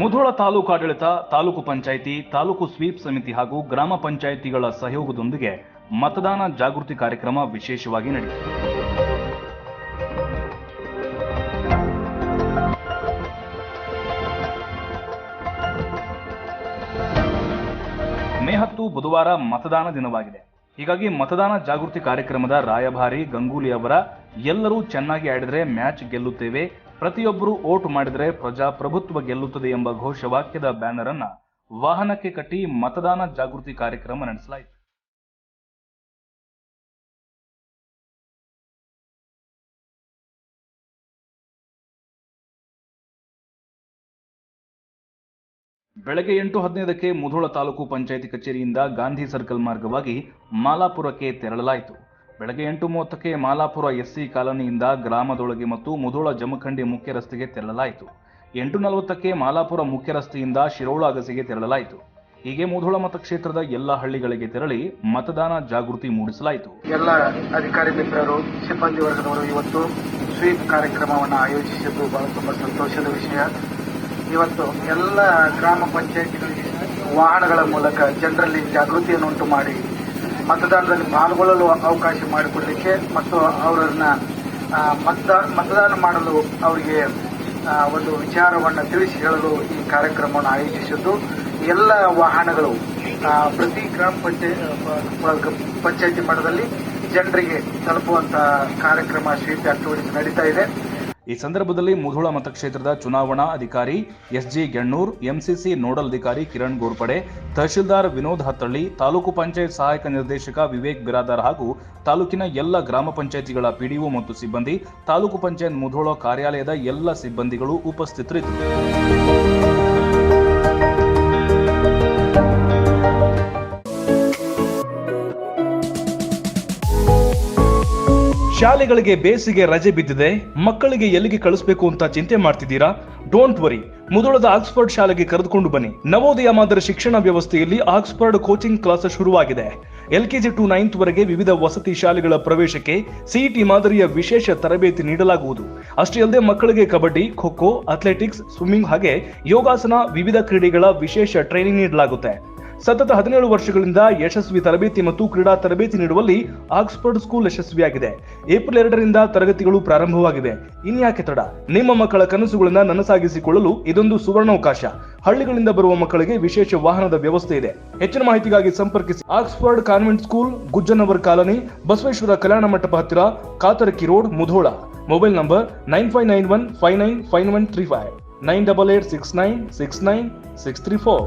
ಮುಧೋಳ ತಾಲೂಕು ಆಡಳಿತ, ತಾಲೂಕು ಪಂಚಾಯಿತಿ, ತಾಲೂಕು ಸ್ವೀಪ್ ಸಮಿತಿ ಹಾಗೂ ಗ್ರಾಮ ಪಂಚಾಯಿತಿಗಳ ಸಹಯೋಗದೊಂದಿಗೆ ಮತದಾನ ಜಾಗೃತಿ ಕಾರ್ಯಕ್ರಮ ವಿಶೇಷವಾಗಿ ನಡೆಯಿತು. ಮೇ ಹತ್ತು ಬುಧವಾರ ಮತದಾನ ದಿನವಾಗಿದೆ. ಹೀಗಾಗಿ ಮತದಾನ ಜಾಗೃತಿ ಕಾರ್ಯಕ್ರಮದ ರಾಯಭಾರಿ ಗಂಗೂಲಿ ಅವರ ಎಲ್ಲರೂ ಚೆನ್ನಾಗಿ ಆಡಿದರೆ ಮ್ಯಾಚ್ ಗೆಲ್ಲುತ್ತೇವೆ ಪ್ರತಿಯೊಬ್ಬರು ಓಟ್ ಮಾಡಿದರೆ ಪ್ರಜಾಪ್ರಭುತ್ವ ಗೆಲ್ಲುತ್ತದೆ ಎಂಬ ಘೋಷವಾಕ್ಯದ ಬ್ಯಾನರ್ ಅನ್ನ ವಾಹನಕ್ಕೆ ಕಟ್ಟಿ ಮತದಾನ ಜಾಗೃತಿ ಕಾರ್ಯಕ್ರಮ ನಡೆಸಲಾಯಿತು. ಬೆಳಗ್ಗೆ ಎಂಟು ಹದಿನೈದಕ್ಕೆ ಮುಧೋಳ ತಾಲೂಕು ಪಂಚಾಯಿತಿ ಕಚೇರಿಯಿಂದ ಗಾಂಧಿ ಸರ್ಕಲ್ ಮಾರ್ಗವಾಗಿ ಮಾಲಾಪುರಕ್ಕೆ ತೆರಳಲಾಯಿತು. ಬೆಳಗ್ಗೆ ಎಂಟು ಮೂವತ್ತಕ್ಕೆ ಮಾಲಾಪುರ ಎಸ್ಸಿ ಕಾಲೋನಿಯಿಂದ ಗ್ರಾಮದೊಳಗೆ ಮತ್ತು ಮುಧೋಳ ಜಮಖಂಡಿ ಮುಖ್ಯ ರಸ್ತೆಗೆ ತೆರಳಲಾಯಿತು. ಎಂಟು ನಲವತ್ತಕ್ಕೆ ಮಾಲಾಪುರ ಮುಖ್ಯ ರಸ್ತೆಯಿಂದ ಶಿರೋಳ ಅಗಸೆಗೆ ತೆರಳಲಾಯಿತು. ಹೀಗೆ ಮುಧೋಳ ಮತಕ್ಷೇತ್ರದ ಎಲ್ಲ ಹಳ್ಳಿಗಳಿಗೆ ತೆರಳಿ ಮತದಾನ ಜಾಗೃತಿ ಮೂಡಿಸಲಾಯಿತು. ಎಲ್ಲ ಅಧಿಕಾರಿ ಮಿತ್ರರು, ಸಿಬ್ಬಂದಿ ವರ್ಗದವರು ಇವತ್ತು ಸ್ವೀಪ್ ಕಾರ್ಯಕ್ರಮವನ್ನು ಆಯೋಜಿಸಿದ್ದು ಬಹಳ ತುಂಬಾ ಸಂತೋಷದ ವಿಷಯ. ಇವತ್ತು ಎಲ್ಲ ಗ್ರಾಮ ಪಂಚಾಯತ್ ವಾಹನಗಳ ಮೂಲಕ ಜನರಲ್ಲಿ ಜಾಗೃತಿಯನ್ನುಂಟು ಮಾಡಿ ಮತದಾನದಲ್ಲಿ ಪಾಲ್ಗೊಳ್ಳಲು ಅವಕಾಶ ಮಾಡಿಕೊಡಲಿಕ್ಕೆ ಮತ್ತು ಅವರನ್ನ ಮತದಾನ ಮತದಾನ ಮಾಡಲು ಅವರಿಗೆ ಒಂದು ವಿಚಾರವನ್ನು ತಿಳಿಸಿ ಹೇಳಲು ಈ ಕಾರ್ಯಕ್ರಮವನ್ನು ಆಯೋಜಿಸಿದ್ದು. ಎಲ್ಲ ವಾಹನಗಳು ಪ್ರತಿ ಗ್ರಾಮ ಪಂಚಾಯತ್ ಪಂಚಾಯತಿ ಮಟ್ಟದಲ್ಲಿ ಜನರಿಗೆ ತಲುಪುವಂತಹ ಕಾರ್ಯಕ್ರಮ ಸ್ವೀಪ್ ಆಕ್ಟಿವಿಟೀಸ್ ನಡೀತಾ ಇದೆ. ಈ ಸಂದರ್ಭದಲ್ಲಿ ಮುಧೋಳ ಮತಕ್ಷೇತ್ರದ ಚುನಾವಣಾ ಅಧಿಕಾರಿ ಎಸ್ಜಿ ಗೆಣ್ಣೂರ್, ಎಂಸಿಸಿ ನೋಡಲ್ ಅಧಿಕಾರಿ ಕಿರಣ್ ಗೋರ್ಪಡೆ, ತಹಶೀಲ್ದಾರ್ ವಿನೋದ್ ಹತ್ತಳ್ಳಿ, ತಾಲೂಕು ಪಂಚಾಯತ್ ಸಹಾಯಕ ನಿರ್ದೇಶಕ ವಿವೇಕ್ ಬಿರಾದಾರ್ ಹಾಗೂ ತಾಲೂಕಿನ ಎಲ್ಲ ಗ್ರಾಮ ಪಂಚಾಯತಿಗಳ ಪಿಡಿಒ ಮತ್ತು ಸಿಬ್ಬಂದಿ, ತಾಲೂಕು ಪಂಚಾಯತ್ ಮುಧೋಳ ಕಾರ್ಯಾಲಯದ ಎಲ್ಲ ಸಿಬ್ಬಂದಿಗಳು ಉಪಸ್ಥಿತರಿದ್ದರು. ಶಾಲೆಗಳಿಗೆ ಬೇಸಿಗೆ ರಜೆ ಬಿದ್ದಿದೆ. ಮಕ್ಕಳಿಗೆ ಎಲ್ಲಿಗೆ ಕಳಿಸ್ಬೇಕು ಅಂತ ಚಿಂತೆ ಮಾಡ್ತಿದ್ದೀರಾ? ಡೋಂಟ್ ವರಿ ಮುದುಳದ ಆಕ್ಸ್ಫರ್ಡ್ ಶಾಲೆಗೆ ಕರೆದುಕೊಂಡು ಬನ್ನಿ. ನವೋದಯ ಮಾದರಿ ಶಿಕ್ಷಣ ವ್ಯವಸ್ಥೆಯಲ್ಲಿ ಆಕ್ಸ್ಫರ್ಡ್ ಕೋಚಿಂಗ್ ಕ್ಲಾಸ್ ಶುರುವಾಗಿದೆ. ಎಲ್ಕೆಜಿ ಟು ನೈನ್ತ್ ವರೆಗೆ ವಿವಿಧ ವಸತಿ ಶಾಲೆಗಳ ಪ್ರವೇಶಕ್ಕೆ ಸಿಇಟಿ ಮಾದರಿಯ ವಿಶೇಷ ತರಬೇತಿ ನೀಡಲಾಗುವುದು. ಅಷ್ಟೇ ಅಲ್ಲದೆ ಮಕ್ಕಳಿಗೆ ಕಬಡ್ಡಿ, ಖೋ ಅಥ್ಲೆಟಿಕ್ಸ್ ಸ್ವಿಮ್ಮಿಂಗ್ ಹಾಗೆ ಯೋಗಾಸನ ವಿವಿಧ ಕ್ರೀಡೆಗಳ ವಿಶೇಷ ಟ್ರೈನಿಂಗ್ ನೀಡಲಾಗುತ್ತೆ. ಸತತ ಹದಿನೇಳು ವರ್ಷಗಳಿಂದ ಯಶಸ್ವಿ ತರಬೇತಿ ಮತ್ತು ಕ್ರೀಡಾ ತರಬೇತಿ ನೀಡುವಲ್ಲಿ ಆಕ್ಸ್ಫರ್ಡ್ ಸ್ಕೂಲ್ ಯಶಸ್ವಿಯಾಗಿದೆ. ಏಪ್ರಿಲ್ ಎರಡರಿಂದ ತರಗತಿಗಳು ಪ್ರಾರಂಭವಾಗಿವೆ. ಇನ್ಯಾಕೆ ತಡ? ನಿಮ್ಮ ಮಕ್ಕಳ ಕನಸುಗಳನ್ನ ನನಸಾಗಿಸಿಕೊಳ್ಳಲು ಇದೊಂದು ಸುವರ್ಣಾವಕಾಶ. ಹಳ್ಳಿಗಳಿಂದ ಬರುವ ಮಕ್ಕಳಿಗೆ ವಿಶೇಷ ವಾಹನದ ವ್ಯವಸ್ಥೆ ಇದೆ. ಹೆಚ್ಚಿನ ಮಾಹಿತಿಗಾಗಿ ಸಂಪರ್ಕಿಸಿ Oxford convent school, Gujjanavar colony, Basaveshwara Kalyana Mantapa ಹತ್ತಿರ Katarki road, Mudhol. Mobile number nine five nine one five nine five one three five. Nine double eight six nine six nine six three four.